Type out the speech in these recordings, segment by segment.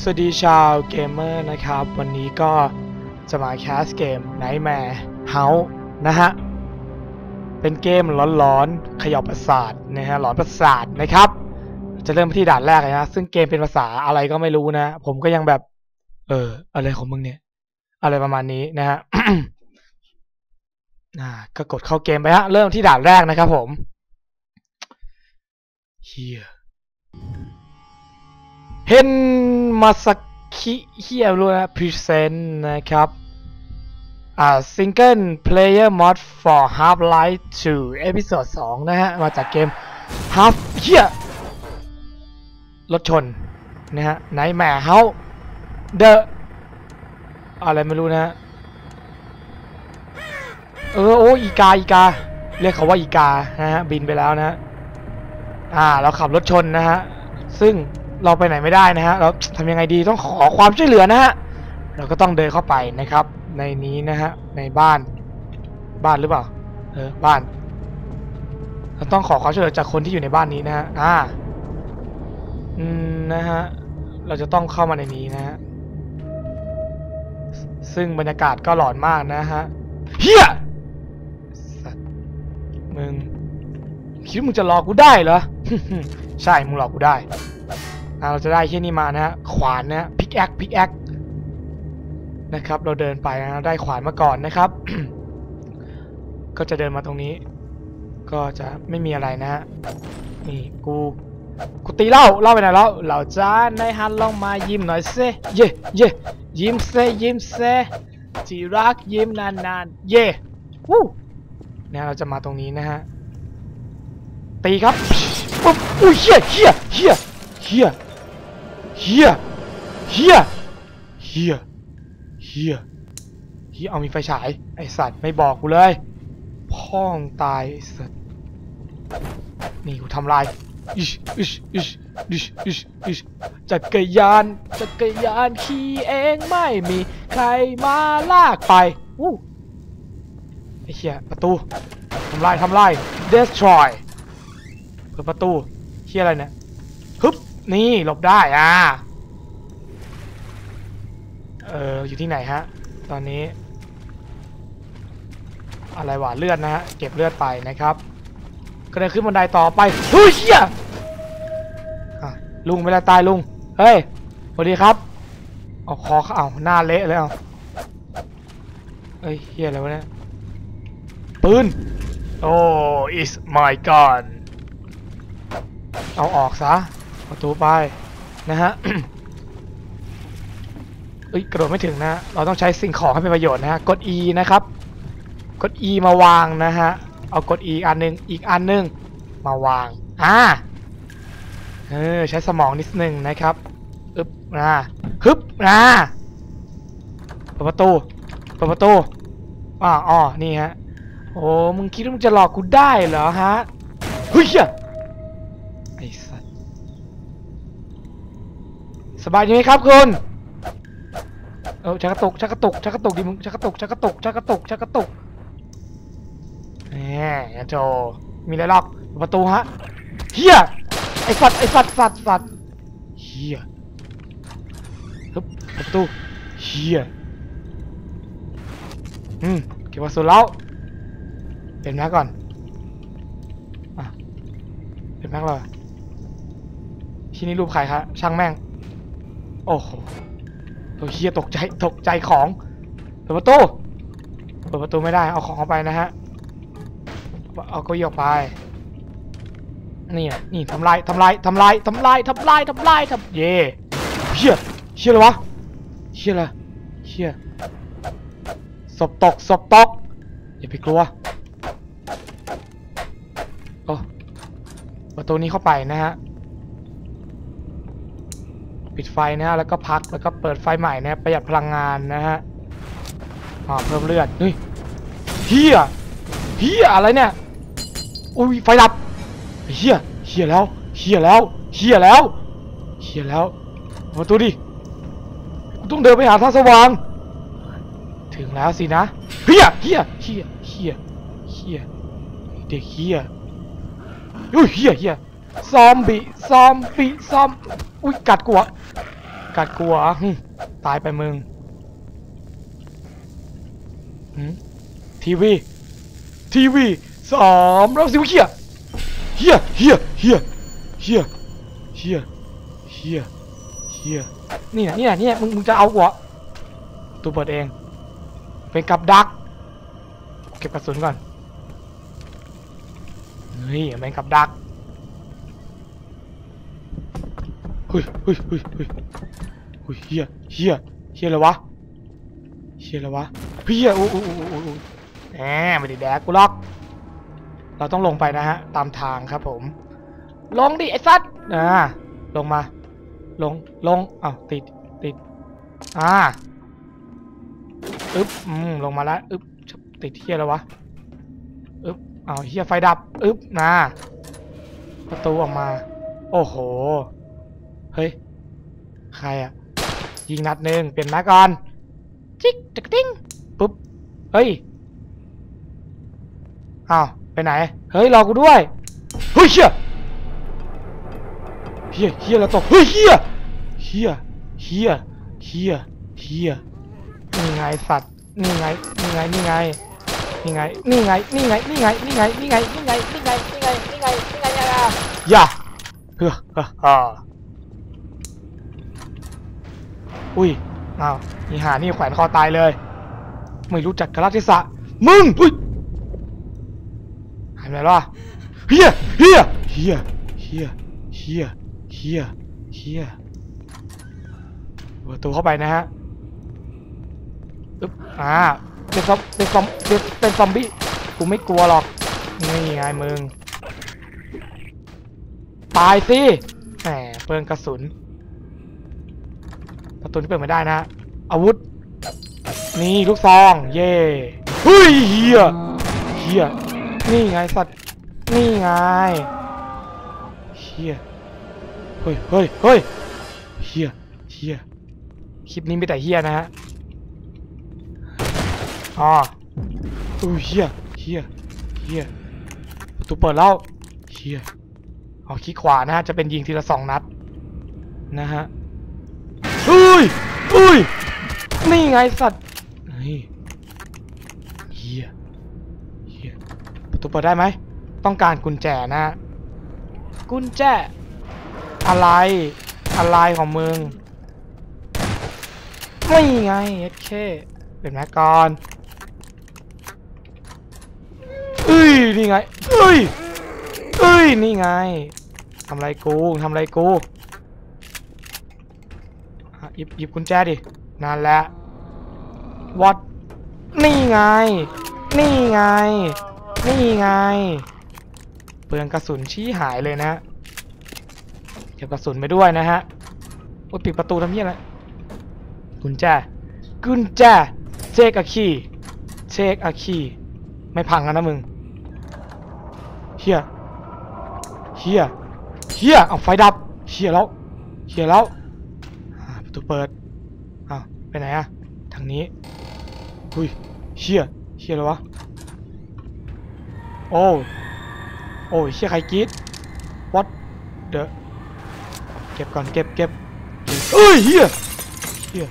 สวัสดีชาวเกมเมอร์นะครับ วันนี้ก็จะมาแคสเกม Nightmare House นะฮะ เป็นเกมร้อนๆขย่าประสาทนะฮะหลอนประสาทนะครับ จะเริ่มที่ด่านแรกเลยนะ ซึ่งเกมเป็นภาษาอะไรก็ไม่รู้นะ ผมก็ยังแบบ เออ อะไรของมึงเนี่ย อะไรประมาณนี้นะฮะอ่าก็กดเข้าเกมไปฮะ เริ่มที่ด่านแรกนะครับผมเฮีย เฮนมาสกิเฮียรู้นะพรีเซนต์นะครับอ่า Single Player Mod for Half-Life 2 Episode 2นะฮะ มาจากเกม Half เฮียรถชน นะฮะ Nightmare House The อะไรไม่รู้นะฮะเออ โอ้อีกา อีกา เรียกเขาว่าอีกา นะฮะ บินไปแล้วนะฮะ อ่า เราขับรถชนนะฮะ ซึ่ง เราไปไหนไม่ได้นะฮะเราทำยังไงดีต้องขอความช่วยเหลือนะฮะเราก็ต้องเดินเข้าไปนะครับ ในนี้นะฮะในบ้านบ้านหรือเปล่าเออบ้านเราต้องขอความช่วยเหลือจากคนที่อยู่ในบ้านนี้นะฮะอ่าอืมนะฮะเราจะต้องเข้ามาในนี้นะฮะซึ่งบรรยากาศก็หลอนมากนะฮะเฮียสัตว์มึงคิดมึงจะหลอกกูได้เหรอใช่มึงหลอกกูได้ เราจะได้ที่นี่มานะฮะขวานนะพิกแอคพิกแอคนะครับ เราเดินไปนะได้ขวานมาก่อนนะครับ ก็จะเดินมาตรงนี้ ก็จะไม่มีอะไรนะฮะนี่กูกูตีเล้าเล้าไปไหนแล้วเหล่าจ้าในฮันลองมายิ้มหน่อยเซเย่เย่ยิ้มเซยิ้มเซที่รักยิ้มนานๆเย่วู้เนี่ยเราจะมาตรงนี้นะฮะตีครับปุ๊บอุ้ยเฮียเฮียเฮียเฮีย เฮียเฮียเฮียเฮียเฮียเอามีไฟฉาย ไอสัตว์ไม่บอกกูเลย พ่องตายไอ้สัตว์ นี่กูทำลายอิชอิชอิชอิชอิชอิชจักรยานจักรยานขี่เองไม่มีใครมาลากไปวู้ไอ้เหี้ยประตูทำลายทำลาย destroy เปิดประตูเฮียอะไรเนี่ยฮึบ นี่หลบได้อ่าเอออยู่ที่ไหนฮะ ตอนนี้ อะไรวะเลือดนะฮะ เก็บเลือดไปนะครับก็เดินขึ้นบันไดต่อไปเฮ้ยเฮียอะลุงเวลาตายลุง เฮ้ยสวัสดีครับเอาคอเขาเอาหน้าเละเลยเอาเฮ้ยเฮียอะไรวะเนี่ยปืนโอ้ is my gun เอาออกซะ ประตูไปนะฮะเอ้ยกระโดดไม่ถึงนะ เราต้องใช้สิ่งของให้เป็นประโยชน์นะฮะ กด E นะครับ กด E มาวางนะฮะ เอากด E อันหนึง อีกอันหนึง มาวาง อ่า เออ ใช้สมองนิดนึงนะครับอึบนะฮึบนะเปิดประตูเปิดประตูอ้ออ๋อนี่ฮะ โอ้ มึงคิดว่ามึงจะหลอกกูได้เหรอฮะเฮ้ยเหี้ยไอ้สัส สบายดีไหมครับคุณเออชักกระตุกชักกระตุกชักกระตุกดิมึงชักกระตุกชักกระตุกชักกระตุกชักกระตุกแหมโจมีอะไรหรอกประตูฮะเฮียไอสัตว์ไอสัตว์สัตว์สัตว์เฮียฮึบปิดประตูเฮียอืมเก็บวัสดุแล้วเป็นแม็กก่อนอะเป็นแม็กเลยที่นี่รูปใครคะช่างแม่ง โอ้โหตัวเฮียตกใจตกใจของเปิดประตูเปิดประตูไม่ได้เอาของเข้าไปนะฮะเอาเก็ยกไปนี่นี่ทำลายทำลายทำลายทำลายทำลายทำลายทำเย่เฮียเฮียอะไรวะเฮียอะไรเฮียศพตกศพตกอย่าไปกลัวโอ้ประตูนี้เข้าไปนะฮะ ปิดไฟนะฮะแล้วก็พักแล้วก็เปิดไฟใหม่นะประหยัดพลังงานนะฮะอ่าเพิ่มเลือดเฮ้ยเฮียเฮียอะไรเนี่ยอุ้ยไฟดับเฮียเฮียแล้วเฮียแล้วเฮียแล้วเฮียแล้วเปิดประตูดิกูต้องเดินไปหาทางสว่าง ถึงแล้วสินะเฮียเฮียเฮียเฮียเฮียเด็กเฮียโอ้ยเฮียเฮีย ซอมบี้ซอมบี้ซอม อุ้ยกัดกูอะกัดกูเหรอหึตายไปมึงทีวี ทีวีสามแล้วสิวเฮียเฮียเฮียเฮียเฮียเฮียเฮียเฮียนี่นะนี่นะนี่นะมึงมึงจะเอากูเหรอตัวเปิดเอง เป็นกับดัก เก็บกระสุนก่อนนี่เป็นกับดักเฮ้ยเฮ้ยเฮ้ยเฮ้ยเฮ้ยเฮียเฮียเฮียอะไรวะเฮียอะไรวะเฮียโอ้โอ้โอ้โอ้แหมไม่ได้แดกกูหรอก เราต้องลงไปนะฮะ ตามทางครับผม ลงดิไอ้สัตว์อ่าลงมา ลง ลงอ้าวติด ติด อ่า อึ๊บ อืม ลงมาแล้ว อึ๊บ ติดเฮียแล้ววะ อึ๊บอ้าวเฮียไฟดับ อึ๊บนะประตูออกมา โอ้โห เฮ้ย ใครอะยิงนัดหนึ่งเปลี่ยนมาก่อนจิ๊กจักติ้งปุ๊บ เฮ้ย อ้าว ไปไหน เฮ้ย รอกูด้วย เฮ้ยเฮียเฮียเฮียแล้วตก เฮ้ยเฮียเฮียเฮียเฮียเฮียนี่ไงสัตว์ นี่ไง นี่ไง นี่ไง นี่ไง นี่ไง นี่ไง นี่ไง นี่ไง นี่ไง นี่ไง นี่ไง นี่ไง นี่ไง นี่ไงอย่าอย่าเฮ้อเฮ้อฮ่า อุ้ยอ้าวนี่หานี่แขวนคอตายเลย ไม่รู้จักกาลเทศะมึงอุ้ยหายไปแล้วเฮียเฮียเฮียเฮียเฮียเฮียเฮียประตูเข้าไปนะฮะอึ๊บอ่าเป็นซอมเป็นซอมเป็นเป็นซอมบี้กูไม่กลัวหรอกนี่ไงมึงตายสิแหมเปิงกระสุน ประตูที่เปิดไม่ได้นะอาวุธ นี่ลูกซอง เย่เฮ้ยเฮียเฮียนี่ไงสัตว์ นี่ไงเฮียเฮ้ยเฮ้ยเฮ้ยเฮียเฮียคลิปนี้มีแต่เฮียนะฮะอ๋ออู้เฮียเฮียเฮียประตูเปิดแล้วเฮียอ๋อคลิกขวานะฮะจะเป็นยิงทีละสองนัดนะฮะ เฮ้ยเฮ้ยนี่ไงสัตว์เฮ้ยเฮียเฮียประตูเปิดได้ไหมต้องการกุญแจนะ กุญแจ อะไร อะไรของมึง ไม่ไงเอเคเป็นแม็กก่อนเอ้ย นี่ไงเอ้ยเอ้ย นี่ไงทำไรกูทำไรกูอะ หยิบหยิบกุญแจดินั่นแหละวัดนี่ไง นี่ไง นี่ไง เปลืองกระสุนชี้หายเลยนะเก็บกระสุนไปด้วยนะฮะโอ้ยปิดประตูทำเหี้ยอะไรกุญแจกุญแจเทคอะคีเทคอะคีไม่พังแล้วนะมึงเฮียเฮียเฮียเอาไฟดับเฮียแล้วเฮียแล้ว ตูเปิดอ้าวไปไหนอะทางนี้หุยเฮียเฮียแล้ววะโอ้โอ้ยเชี่ยใครกรีด what the เก็บก่อนเก็บเก็บเอ้ยเฮียเฮีย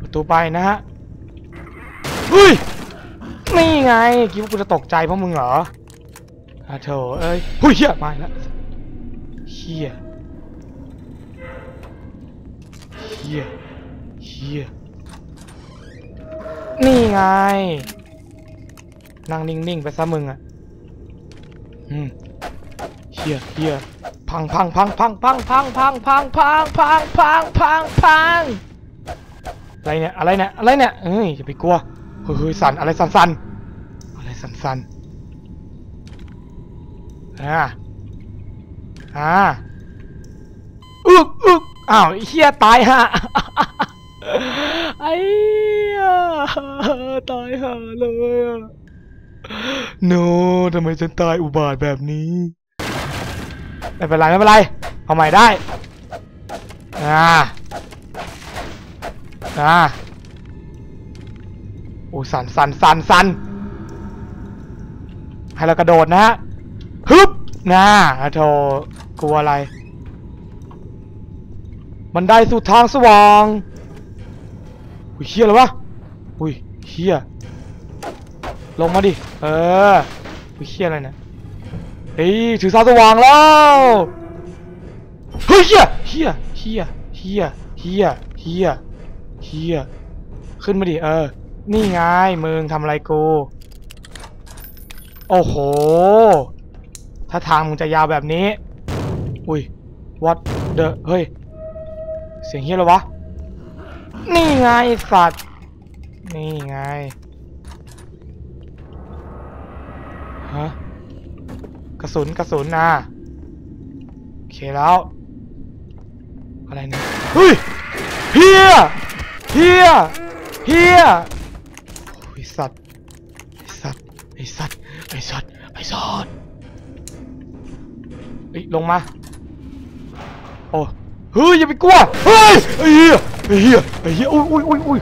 ประตูไปนะฮะเฮ้ยนี่ไงคิดว่ากูจะตกใจเพราะมึงเหรออะโถเอ้ยเฮ้ยเฮียมาแล้วเฮียเฮียเฮียนี่ไง นั่งนิ่งๆไปซะมึงอะ อืมเฮียเฮียพังพังพังพังพังพังพังพังพังพังพังพังพังอะไรเนี่ยอะไรเนี่ยอะไรเนี่ยเอ้ยอย่าไปกลัวเฮ้ยเฮ้ยสั่นอะไรสั่นสั่นอะไรสั่นสั่นอ่าอ่าอึกอึก อ้าวเฮียตายฮะไอ้ตายห่าเลยอะโนทำไมฉันตายอุบาทแบบนี้ไม่เป็นไรไม่เป็นไรเอาใหม่ได้อ่าอ่าโอ้สันสันสันสันให้เรากระโดดนะฮะฮึบน่าอโถกลัวอะไร บันได้สู่ทางสว่างอุ้ยเฮียอะไรวะอุ้ยเฮียลงมาดิ เอออุ้ยเฮียอะไรเนี่ยเฮ้ยถือทาสว่างแล้วเฮ้ยเฮียเฮียเฮียเฮียเฮียเฮียเฮียขึ้นมาดิ เออ นี่ไงมึงทำอะไรกู โอ้โห ถ้าทางมึงจะยาวแบบนี้ อุ้ย what the เฮ้ย เสียงเฮียอะไรวะ นี่ไงไอสัตว์ นี่ไง ฮะ กระสุนกระสุนนะโอเคแล้ว อะไรเนี่ย เฮ้ย เฮีย เฮีย เฮียโอ้ยสัตว์ ไอสัตว์ ไอสัตว์ ไอสัตว์ ไอสัตว์เฮ้ยลงมา โอ้ เฮ้ยอย่าไปกลัวเฮ้ยไอ้เหี้ยไอ้เหี้ยไอ้เหี้ยอุ้ยอุ้ยอุ้ยอุ้ย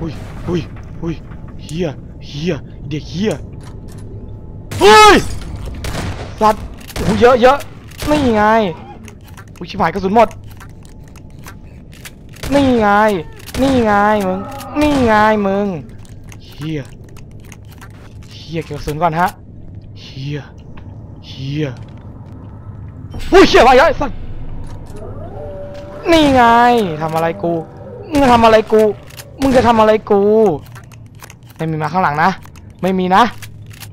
อุ้ยอุ้ยอุ้ยเหี้ยเหี้ยเด็กเหี้ยเฮ้ยสัตว์โอ้เยอะเยอะนี่ไงอุ้ยชิบหายกระสุนหมดนี่ไงนี่ไงมึงนี่ไงมึงเฮียเฮียเก็บกระสุนก่อนฮะเฮียเฮียอุ้ยเฮียอะไรสัตว์ นี่ไงทำอะไรกูมึงทำอะไรกูมึงจะทำอะไรกูไม่มีมาข้างหลังนะไม่มีนะ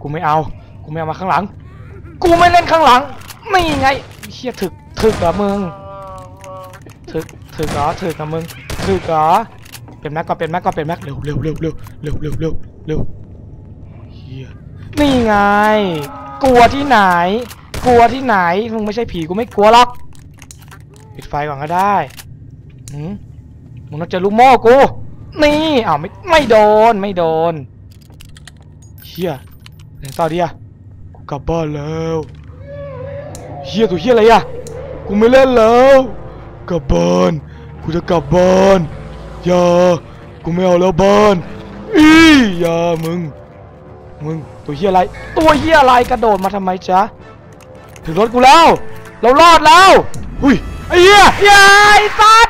กูไม่เอากูไม่เอามาข้างหลัง กูไม่เล่นข้างหลังนี่ไงเฮียถึกถึกเหรอมึงถึกถึกเหรอถึกนะมึงถึกเหรอเป็นแม็กก่อนเป็นแม็กก่อนเป็นแม็กเร็วเร็วเร็วเร็วเร็วเร็วเร็วเร็วเฮียนี่ไง กลัวที่ไหน กลัวที่ไหนมึงไม่ใช่ผีกูไม่กลัวหรอก ปิดไฟก่อนก็ได้หืมมึงต้องเจอลูกโม่กู นี่อ้าวไม่ไม่โดนไม่โดนเฮียไหนต่อดีอะกูกลับบ้านแล้วเฮียตัวเฮียอะไรอะกูไม่เล่นแล้วกลับบ้านกูจะกลับบ้านอย่ากูไม่เอาแล้วบ้านอีอย่ามึงมึงตัวเฮียอะไร ตัวเฮียอะไรกระโดดมาทำไมจ๊ะถึงรถกูแล้ว เรารอดแล้ว หุย ไอ้เหี้ยเหี้ยไอ้สัส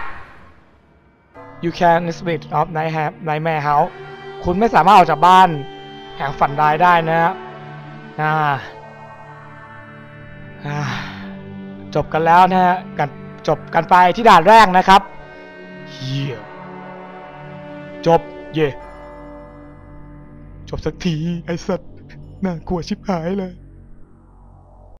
You can split of night have nightmare house คุณไม่สามารถออกจากบ้านแห่งฝันร้ายได้นะครับอ่าอ่าจบกันแล้วนะฮะกันจบกันไปที่ด่านแรกนะครับเฮียจบเย่จบสักทีไอ้สัตว์น่ากลัวชิบหายเลย